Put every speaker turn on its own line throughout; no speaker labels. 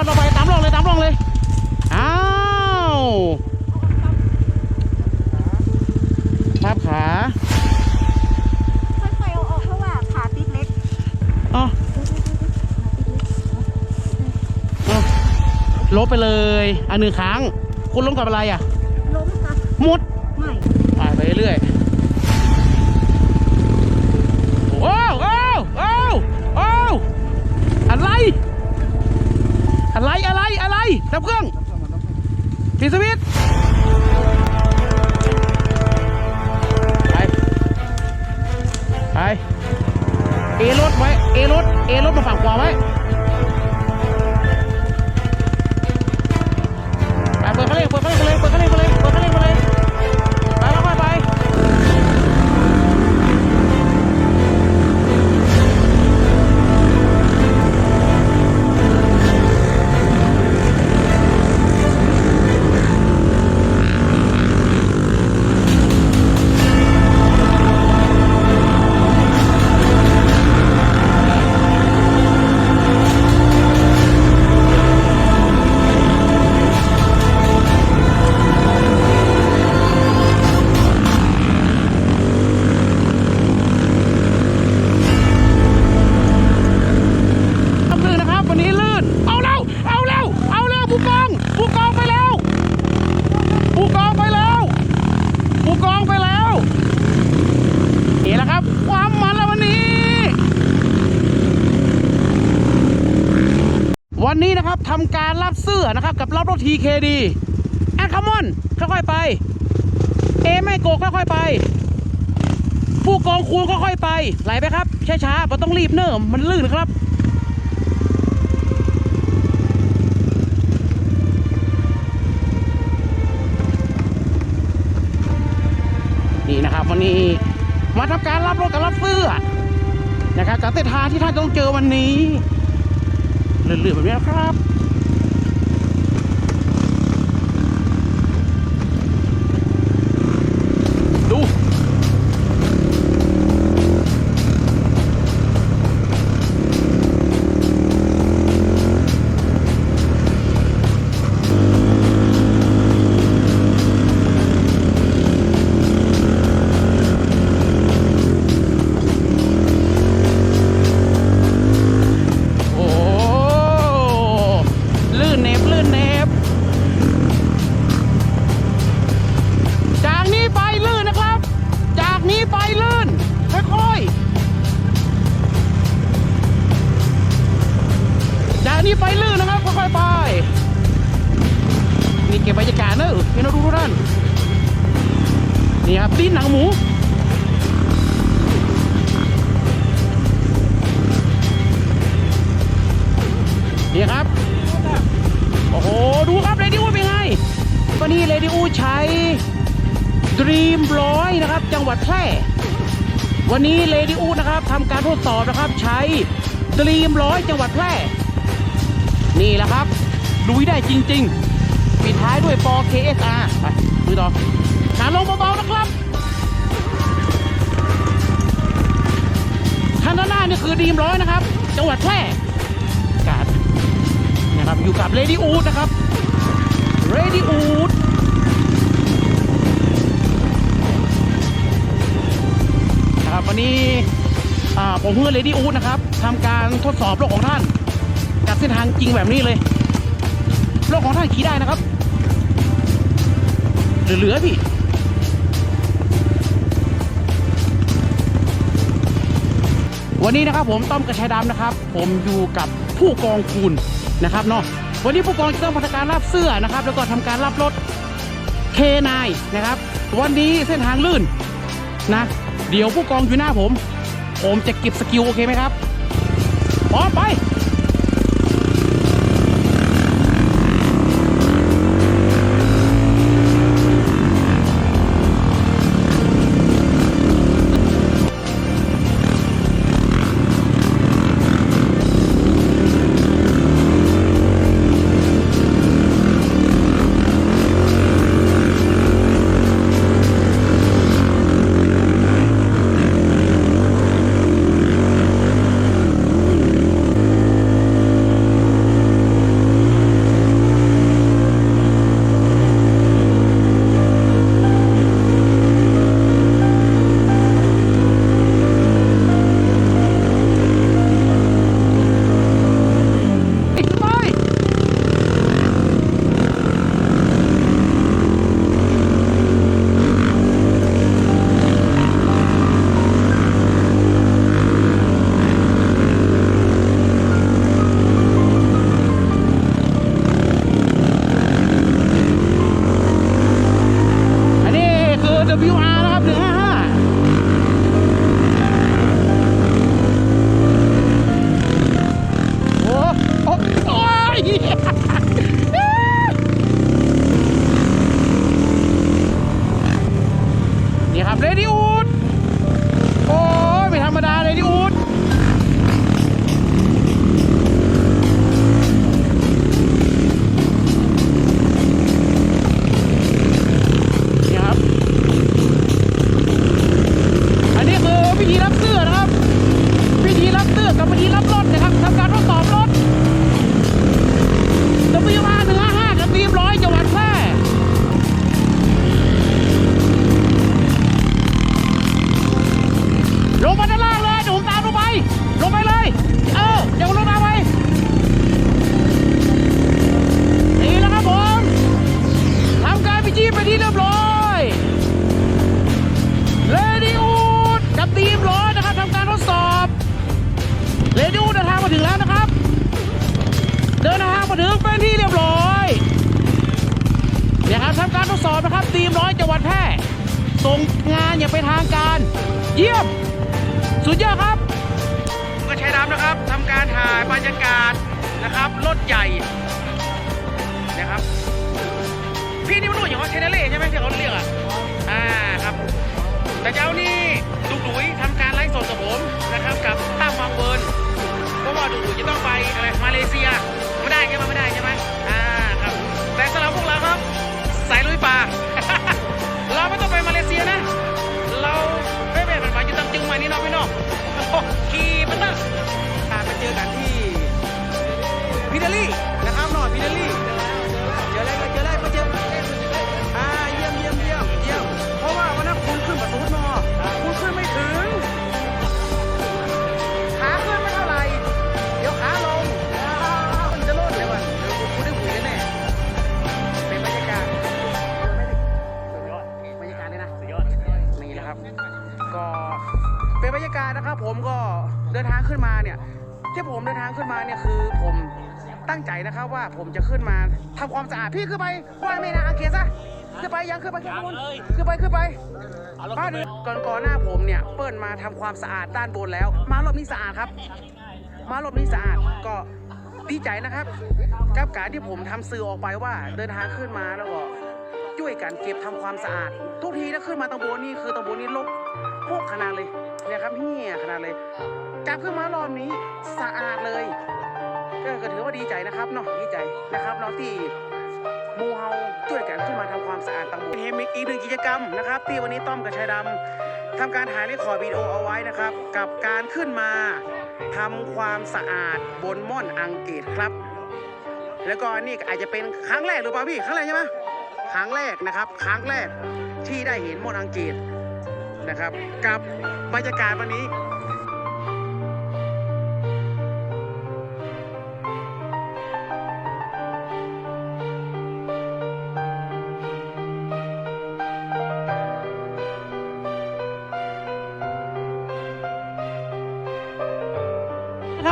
อนต่อไปตามร่องเลยตามร่องเลย อ้าว ทับขา
ค่อยๆเอาออกเพราะว่าขาติดเล็ก
อ๋ออ๋อลบไปเลย อันหนึ่งครั้ง คุณล้มกับอะไรอะ
ล้มค่ะ
หมด
ไม่
ไปไปเรื่อยโอ้โอ้โอ้โอ้อะไร อะไรอะไรอะไรดับเครื่องปิดสวิตช์ไปไปเอรถไว้เอรถเอรถมาฝั่งขวาไว้ไปเปิดเขาเลยเปิดเขาเลยเปิดเขาเลยเปิดเขาเลยเปิดเขาเลยเปิดเขาเลย ความมันแล้ววันนี้ วันนี้นะครับทำการรับเสื้อนะครับ กับรับรถทีเคดีแอดคามอนค่อยๆไป เอไม่โกค่อยๆไป ผู้กองคูณค่อยๆไป ไหลไปครับ ช้าๆไม่ต้องรีบเนิ่มมันลื่นครับนี่นะครับวันนี้ มาทำการรับรถกับรับเสื้อนะครับจากเส้นทางที่ท่านต้องเจอวันนี้เรื่อยๆแบบนี้ครับ นี้ไปลื่นนะครับค่อยๆไปนี่เก็บบรรยากาศเนอะให้เราดูทุกท่านนี่ครับตีนหนังหมูนี่ครับ โอ้โห ดูครับเรดิโอเป็นไงวันนี้เรดิโอใช้ดรีมร้อยนะครับ จังหวัดแพร่ วันนี้เรดิโอนะครับทำการทดสอบนะครับ ใช้ดรีมร้อยจังหวัดแพร่ นี่แหละครับ ลุยได้จริง ๆ ปิดท้ายด้วยปอ KSR ไปดูต่อขาลงเบาๆนะครับคันด้านหน้านี่คือดีมร้อยนะครับ จังหวัดแพร่กาศนะครับอยู่กับเรดิอูดนะครับเรดิอูดนะครับวันนี้ผมเพื่อนเรดิอูดนะครับทำการทดสอบรถของท่าน กับเส้นทางจริงแบบนี้เลยรถของท่านขี่ได้นะครับ เหลือๆพี่วันนี้นะครับผมต้อมกระชายดำนะครับ ผมอยู่กับผู้กองคูณนะครับเนาะวันนี้ผู้กองจะต้องพัฒการรับเสื้อนะครับ แล้วก็ทำการรับรถเคนายนะครับ วันนี้เส้นทางลื่นนะ เดี๋ยวผู้กองอยู่หน้าผม ผมจะเก็บสกิลโอเคไหมครับพร้อมไป ทดสอบนะครับทีมร้อยจังหวัดแพร่ส่งงานอย่างเป็นทางการ เยี่ยม สุดยอดครับ ก็ใช้น้ำนะครับทำการถ่ายบรรยากาศนะครับรถใหญ่นะครับพี่นี่มันรู้อย่างว่าเชนเล่ใช่ไหมที่เขาเรียกอะอ่าครับ แต่เจ้านี่ดุกดุยทำการไลฟ์สดกับผมนะครับ กับตั้มวังเวิร์นเพราะว่าดุกดุยจะต้องไปอะไรมาเลเซียไม่ได้ใช่ไหมไม่ได้ใช่ไหม สายลุยป่า ตั้งใจนะครับว่าผมจะขึ้นมาทำความสะอาดพี่ขึ้นไปว่าไม่นะอาเกียซะขึ้นไปยังขึ้นไปขึ้นไปขึ้นไปขึ้นไปบ้านก่อนก่อนหน้าผมเนี่ยเปิ้ลมาทำความสะอาดด้านบนแล้ว มารอบนี้สะอาดครับ มารอบนี้สะอาดก็ดีใจนะครับกับการที่ผมทำสื่อออกไปว่าเดินทางขึ้นมาแล้วก็ช่วยกันเก็บทำความสะอาด ทุกทีถ้าขึ้นมาตำบลนี่คือตำบลนี้ลบพวกขนาดเลยเนี่ยครับเฮียขนาดเลยกลับขึ้นมารอบนี้สะอาดเลย ก็ก็ถือว่าดีใจนะครับเนาะดีใจนะครับเนาะที่มูเฮาช่วยกันขึ้นมาทำความสะอาดตำบลเฮมิกอีกหนึ่งกิจกรรมนะครับ ที่วันนี้ต้อมกับชายดำทำการถ่ายเรคคอร์ดวิดีโอเอาไว้นะครับ กับการขึ้นมาทำความสะอาดบนม่อนอังกฤษครับ แล้วก็นี่อาจจะเป็นครั้งแรกหรือเปล่าพี่ครั้งแรกใช่ไหมครั้งแรกนะครับ ครั้งแรกที่ได้เห็นมนต์อังกฤษนะครับ กับบรรยากาศวันนี้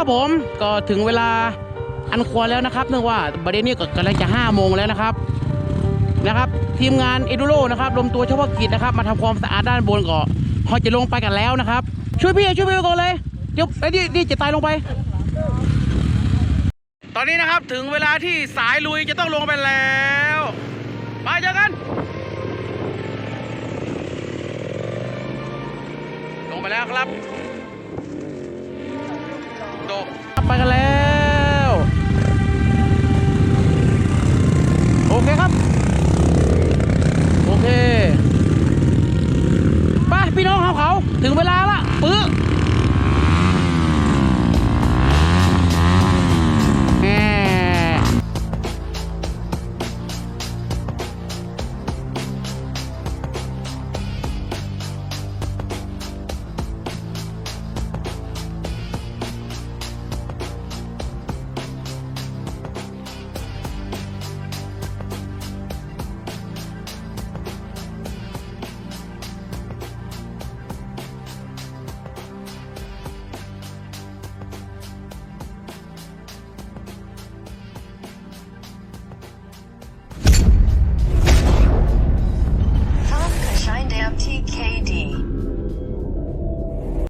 ครับผมก็ถึงเวลาอันควรแล้วนะครับเนื่องว่าประเด็นนี้ก็กำลังจะ5โมงแล้วนะครับนะครับทีมงานเอดูโรนะครับรวมตัวเฉพาะกิจนะครับ มาทำความสะอาดด้านบนก่อนเขาจะลงไปกันแล้วนะครับ ช่วยพี่ช่วยพี่ก่อนเลยเดี๋ยวไอ้นี่นี่จะตายลงไป ตอนนี้นะครับถึงเวลาที่สายลุยจะต้องลงไปแล้วไปเจอกัน ลงไปแล้วครับ ไปกันแล้ว โอเคครับ โอเคไปพี่น้องเขาเขาถึงเวลาละปื้อ